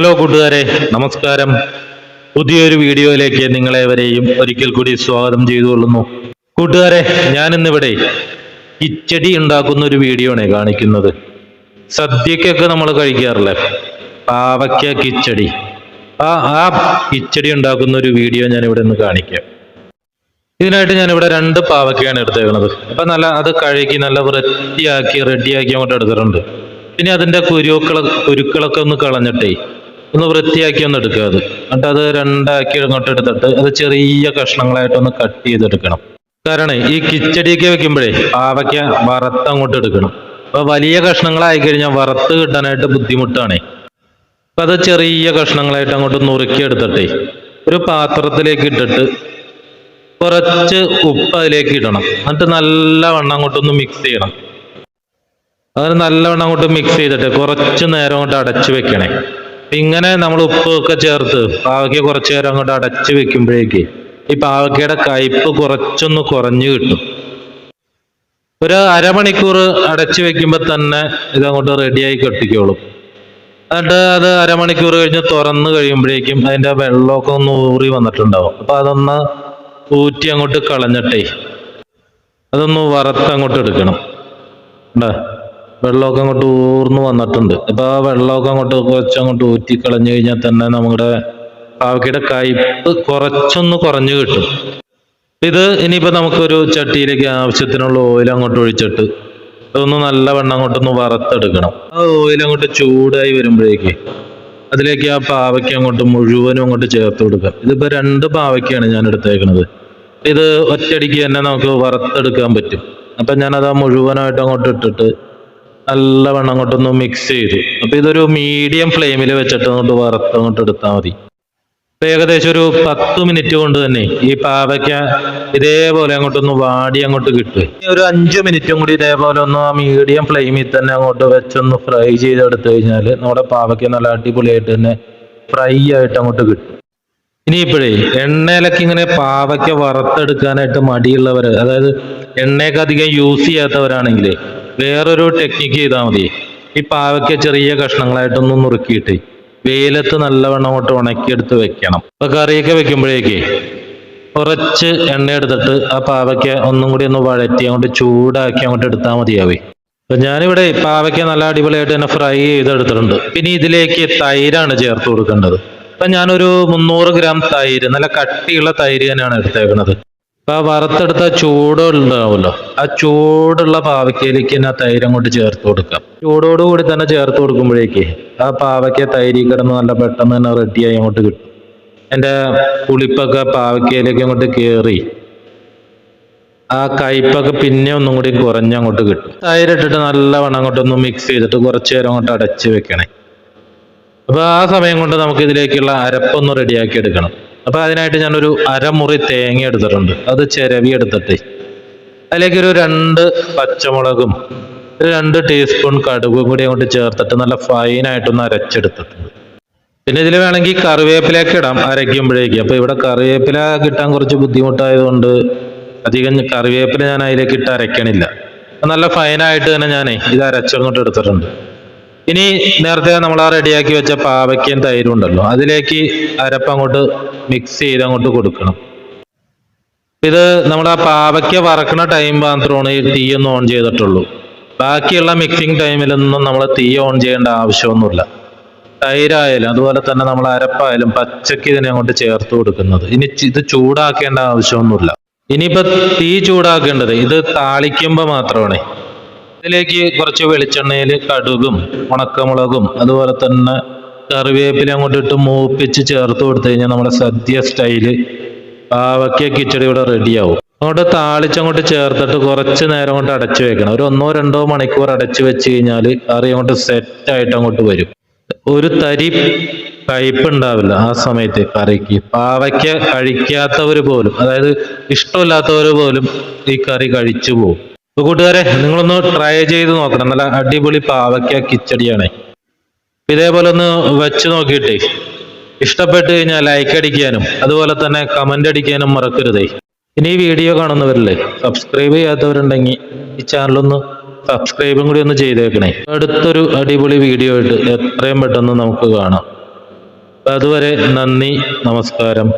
Hello കൂട്ടുകാരെ നമസ്കാരം. പുതിയൊരു വീഡിയോയിലേക്ക് നിങ്ങളെവരെയും ഒരിക്കൽ കൂടി സ്വാഗതം ചെയ്തുകൊള്ളുന്നു. കൂട്ടുകാരെ ഞാൻ ഇന്നിവിടെ കിച്ചടി ഉണ്ടാക്കുന്ന ഒരു വീഡിയോ ആണ് കാണിക്കുന്നത്. സദ്യക്കൊക്കെ നമ്മൾ കഴിക്കാറില്ലേ? പാവയ്ക്ക കിച്ചടി. ആ ആ കിച്ചടി ഉണ്ടാക്കുന്ന ഒരു വീഡിയോ ഞാൻ ഇവിടെ നിന്ന് കാണിക്കാം. ഇതിനായിട്ട് ഞാനിവിടെ രണ്ട് പാവയ്ക്കയാണ് എടുത്തേക്കുന്നത് അപ്പൊ നല്ല അത് കഴുകി നല്ല വൃത്തിയാക്കി റെഡിയാക്കി അങ്ങോട്ട് എടുത്തിട്ടുണ്ട്. പിന്നെ അതിന്റെ കുരുക്കള കുരുക്കളൊക്കെ ഒന്ന് കളഞ്ഞിട്ടേ ഒന്ന് വൃത്തിയാക്കി ഒന്ന് എടുക്കുക അത്. എന്നിട്ട് അത് രണ്ടാക്കി അങ്ങോട്ട് എടുത്തിട്ട് അത് ചെറിയ കഷ്ണങ്ങളായിട്ടൊന്ന് കട്ട് ചെയ്തെടുക്കണം. കാരണം ഈ കിച്ചടിയൊക്കെ വെക്കുമ്പോഴേ പാവയ്ക്ക വറുത്ത് അങ്ങോട്ട് എടുക്കണം. അപ്പൊ വലിയ കഷ്ണങ്ങളായി കഴിഞ്ഞാൽ വറുത്ത് കിട്ടാനായിട്ട് ബുദ്ധിമുട്ടാണേ. അപ്പൊ അത് ചെറിയ കഷ്ണങ്ങളായിട്ട് അങ്ങോട്ട് നുറുക്കിയെടുത്തിട്ടേ ഒരു പാത്രത്തിലേക്ക് ഇട്ടിട്ട് കുറച്ച് ഉപ്പ് അതിലേക്ക് ഇടണം. എന്നിട്ട് നല്ലവണ്ണം അങ്ങോട്ടൊന്ന് മിക്സ് ചെയ്യണം. അതിന് നല്ലവണ്ണം അങ്ങോട്ട് മിക്സ് ചെയ്തിട്ട് കുറച്ച് നേരം അങ്ങോട്ട് അടച്ചു വെക്കണേ. ഇങ്ങനെ നമ്മൾ ഉപ്പൊക്കെ ചേർത്ത് പാവയ്ക്ക കുറച്ചു നേരം അങ്ങോട്ട് അടച്ചു വെക്കുമ്പോഴേക്ക് ഈ പാവയ്ക്കയുടെ കയ്പ്പ് കുറച്ചൊന്ന് കുറഞ്ഞു കിട്ടും. ഒരു അരമണിക്കൂർ അടച്ചു വെക്കുമ്പോൾ തന്നെ ഇതങ്ങോട്ട് റെഡിയായി കെട്ടിക്കോളും. എന്നിട്ട് അത് അരമണിക്കൂർ കഴിഞ്ഞ് തുറന്ന് കഴിയുമ്പോഴേക്കും അതിന്റെ വെള്ളമൊക്കെ ഒന്ന് ഊറി വന്നിട്ടുണ്ടാവും. അപ്പൊ അതൊന്ന് ഊറ്റി അങ്ങോട്ട് കളഞ്ഞിട്ടേ അതൊന്ന് വറുത്ത് അങ്ങോട്ട് എടുക്കണം. ഉണ്ടാ വെള്ളമൊക്കെ അങ്ങോട്ട് ഊർന്നു വന്നിട്ടുണ്ട്. അപ്പൊ ആ വെള്ളമൊക്കെ അങ്ങോട്ട് കുറച്ച് അങ്ങോട്ട് ഊറ്റി കളഞ്ഞു കഴിഞ്ഞാൽ തന്നെ നമ്മുടെ പാവയ്ക്കയുടെ കയ്പ് കുറച്ചൊന്ന് കുറഞ്ഞു കിട്ടും. ഇത് ഇനിയിപ്പോ നമുക്കൊരു ചട്ടിയിലേക്ക് ആവശ്യത്തിനുള്ള ഓയിൽ അങ്ങോട്ട് ഒഴിച്ചിട്ട് അതൊന്ന് നല്ലവണ്ണം അങ്ങോട്ടൊന്ന് വറുത്തെടുക്കണം. ആ ഓയിൽ അങ്ങോട്ട് ചൂടായി വരുമ്പോഴേക്ക് അതിലേക്ക് ആ പാവയ്ക്ക അങ്ങോട്ട് മുഴുവനും അങ്ങോട്ട് ചേർത്ത് കൊടുക്കാം. ഇതിപ്പോ രണ്ട് പാവയ്ക്കാണ് ഞാൻ എടുത്തേക്കുന്നത് ഇത് ഒറ്റയടിക്ക് തന്നെ നമുക്ക് വറുത്തെടുക്കാൻ പറ്റും. അപ്പൊ ഞാനത് ആ മുഴുവനായിട്ട് അങ്ങോട്ട് ഇട്ടിട്ട് നല്ലവണ്ണം അങ്ങോട്ടൊന്ന് മിക്സ് ചെയ്തു. അപ്പൊ ഇതൊരു മീഡിയം ഫ്ലെയിമിൽ വെച്ചിട്ട് അങ്ങോട്ട് വറുത്ത് അങ്ങോട്ട് എടുത്താൽ മതി. ഏകദേശം ഒരു പത്ത് മിനിറ്റ് കൊണ്ട് തന്നെ ഈ പാവയ്ക്ക ഇതേപോലെ അങ്ങോട്ടൊന്ന് വാടി അങ്ങോട്ട് കിട്ടും ഒരു അഞ്ച് മിനിറ്റും കൂടി ഇതേപോലെ ഒന്ന് ആ മീഡിയം ഫ്ലെയിമിൽ തന്നെ അങ്ങോട്ട് വെച്ചൊന്ന് ഫ്രൈ ചെയ്തെടുത്തു കഴിഞ്ഞാൽ നമ്മുടെ പാവയ്ക്ക നല്ല അടിപൊളിയായിട്ട് തന്നെ ഫ്രൈ ആയിട്ട് അങ്ങോട്ട് കിട്ടും. ഇനിയിപ്പോഴേ എണ്ണയിലൊക്കെ ഇങ്ങനെ പാവയ്ക്ക വറുത്തെടുക്കാനായിട്ട് മടിയുള്ളവർ അതായത് എണ്ണയൊക്കെ അധികം യൂസ് ചെയ്യാത്തവരാണെങ്കിൽ വേറൊരു ടെക്നിക്ക് ചെയ്താൽ മതി. ഈ പാവയ്ക്ക ചെറിയ കഷ്ണങ്ങളായിട്ടൊന്ന് നുറുക്കിയിട്ട് വെയിലത്ത് നല്ലവണ്ണം അങ്ങോട്ട് ഉണക്കിയെടുത്ത് വെക്കണം. അപ്പൊ കറിയൊക്കെ വെക്കുമ്പോഴേക്ക് കുറച്ച് എണ്ണ എടുത്തിട്ട് ആ പാവയ്ക്ക ഒന്നും കൂടി ഒന്ന് വഴറ്റി അങ്ങോട്ട് ചൂടാക്കി അങ്ങോട്ട് എടുത്താൽ മതിയാവേ. അപ്പൊ ഞാനിവിടെ പാവയ്ക്ക നല്ല അടിപൊളിയായിട്ട് തന്നെ ഫ്രൈ ചെയ്തെടുത്തിട്ടുണ്ട്. പിന്നെ ഇതിലേക്ക് തൈരാണ് ചേർത്ത് കൊടുക്കേണ്ടത്. അപ്പൊ ഞാനൊരു മുന്നൂറ് ഗ്രാം തൈര് നല്ല കട്ടിയുള്ള തൈര് തന്നെയാണ് എടുത്തേക്കുന്നത് അപ്പൊ ആ വറുത്തെടുത്ത ചൂട് ഉണ്ടാവുമല്ലോ ആ ചൂടുള്ള പാവയ്ക്കയിലേക്ക് ആ തൈര് കൊണ്ട് ചേർത്ത് കൊടുക്കാം. ചൂടോട് കൂടി തന്നെ ചേർത്ത് കൊടുക്കുമ്പോഴേക്ക് ആ പാവയ്ക്ക തൈരി കിടന്ന് നല്ല പെട്ടെന്ന് തന്നെ റെഡിയായി അങ്ങോട്ട് കിട്ടും. എന്റെ പുളിപ്പൊക്കെ പാവയ്ക്കയിലേക്ക് അങ്ങോട്ട് കയറി ആ കയ്പൊക്കെ പിന്നെ ഒന്നും കൂടി കുറഞ്ഞ് അങ്ങോട്ട് കിട്ടും. തൈരിട്ടിട്ട് നല്ലവണ്ണം അങ്ങോട്ടൊന്ന് മിക്സ് ചെയ്തിട്ട് കുറച്ച് നേരം അങ്ങോട്ട് അടച്ച് വെക്കണേ. അപ്പൊ ആ സമയം കൊണ്ട് നമുക്ക് ഇതിലേക്കുള്ള അരപ്പൊന്ന് റെഡിയാക്കി എടുക്കണം. അപ്പൊ അതിനായിട്ട് ഞാനൊരു അരമുറി തേങ്ങ എടുത്തിട്ടുണ്ട്. അത് ചിരവി എടുത്തിട്ട്. അതിലേക്ക് ഒരു രണ്ട് പച്ചമുളകും ഒരു രണ്ട് ടീസ്പൂൺ കടുകും കൂടി അങ്ങോട്ട് ചേർത്തിട്ട് നല്ല ഫൈനായിട്ടൊന്ന് അരച്ചെടുത്തിട്ടുണ്ട്. പിന്നെ ഇതിൽ വേണമെങ്കിൽ കറിവേപ്പിലേക്ക് ഇടാം അരയ്ക്കുമ്പോഴേക്ക്. അപ്പൊ ഇവിടെ കറിവേപ്പില കിട്ടാൻ കുറച്ച് ബുദ്ധിമുട്ടായതുകൊണ്ട് അധികം കറിവേപ്പില ഞാൻ അതിലേക്ക് ഇട്ട് അരയ്ക്കണില്ല. നല്ല ഫൈനായിട്ട് തന്നെ ഞാൻ ഇത് അരച്ചങ്ങോട്ട് എടുത്തിട്ടുണ്ട്. ഇനി നേരത്തെ നമ്മൾ ആ റെഡിയാക്കി വെച്ച പാവയ്ക്കയും തൈരും ഉണ്ടല്ലോ അതിലേക്ക് അരപ്പ് അങ്ങോട്ട് മിക്സ് ചെയ്ത് അങ്ങോട്ട് കൊടുക്കണം. ഇത് നമ്മൾ ആ പാവയ്ക്ക വറക്കണ ടൈം മാത്രമാണ് ഈ തീ ഒന്ന് ഓൺ ചെയ്തിട്ടുള്ളൂ. ബാക്കിയുള്ള മിക്സിംഗ് ടൈമിലൊന്നും നമ്മൾ തീ ഓൺ ചെയ്യേണ്ട ആവശ്യമൊന്നുമില്ല. തൈരായാലും അതുപോലെ തന്നെ നമ്മൾ അരപ്പായാലും പച്ചക്ക് ഇതിനെ അങ്ങോട്ട് ചേർത്ത് കൊടുക്കുന്നത്. ഇനി ഇത് ചൂടാക്കേണ്ട ആവശ്യമൊന്നുമില്ല. ഇനിയിപ്പോ തീ ചൂടാക്കേണ്ടത് ഇത് താളിക്കുമ്പോൾ മാത്രമാണ്. ഇതിലേക്ക് കുറച്ച് വെളിച്ചെണ്ണയിൽ കടുകും ഉണക്കമുളകും അതുപോലെ തന്നെ കറിവേപ്പില അങ്ങോട്ട് ഇട്ട് മൂപ്പിച്ച് ചേർത്ത് കൊടുത്തു കഴിഞ്ഞാൽ നമ്മുടെ സദ്യ സ്റ്റൈൽ പാവയ്ക്ക കിച്ചടി ഇവിടെ റെഡിയാവും അങ്ങോട്ട് താളിച്ചങ്ങോട്ട് ചേർത്തിട്ട് കുറച്ച് നേരം കൊണ്ട് അടച്ചു വെക്കണം. ഒരു ഒന്നോ രണ്ടോ മണിക്കൂർ അടച്ചു വെച്ച് കഴിഞ്ഞാൽ കറി അങ്ങോട്ട് സെറ്റായിട്ട് അങ്ങോട്ട് വരും. ഒരു തരി കയ്പ് ഉണ്ടാവില്ല ആ സമയത്ത് കറിക്ക്. പാവയ്ക്ക കഴിക്കാത്തവർ പോലും അതായത് ഇഷ്ടമില്ലാത്തവർ പോലും ഈ കറി കഴിച്ചു പോകും. അപ്പൊ കൂട്ടുകാരെ നിങ്ങളൊന്ന് ട്രൈ ചെയ്ത് നോക്കണം. നല്ല അടിപൊളി പാവയ്ക്ക കിച്ചടിയാണ്. ഇതേപോലെ ഒന്ന് വെച്ച് നോക്കിയിട്ട്. ഇഷ്ടപ്പെട്ട് കഴിഞ്ഞാൽ ലൈക്ക് അടിക്കാനും അതുപോലെ തന്നെ കമന്റ് അടിക്കാനും മറക്കരുതേ. ഇനി ഈ വീഡിയോ കാണുന്നവരില്ലേ സബ്സ്ക്രൈബ് ചെയ്യാത്തവരുണ്ടെങ്കിൽ ഈ ചാനലൊന്ന് സബ്സ്ക്രൈബും കൂടി ഒന്ന് ചെയ്തേക്കണേ. അടുത്തൊരു അടിപൊളി വീഡിയോ ആയിട്ട് എത്രയും പെട്ടെന്ന് നമുക്ക് കാണാം. അതുവരെ നന്ദി നമസ്കാരം.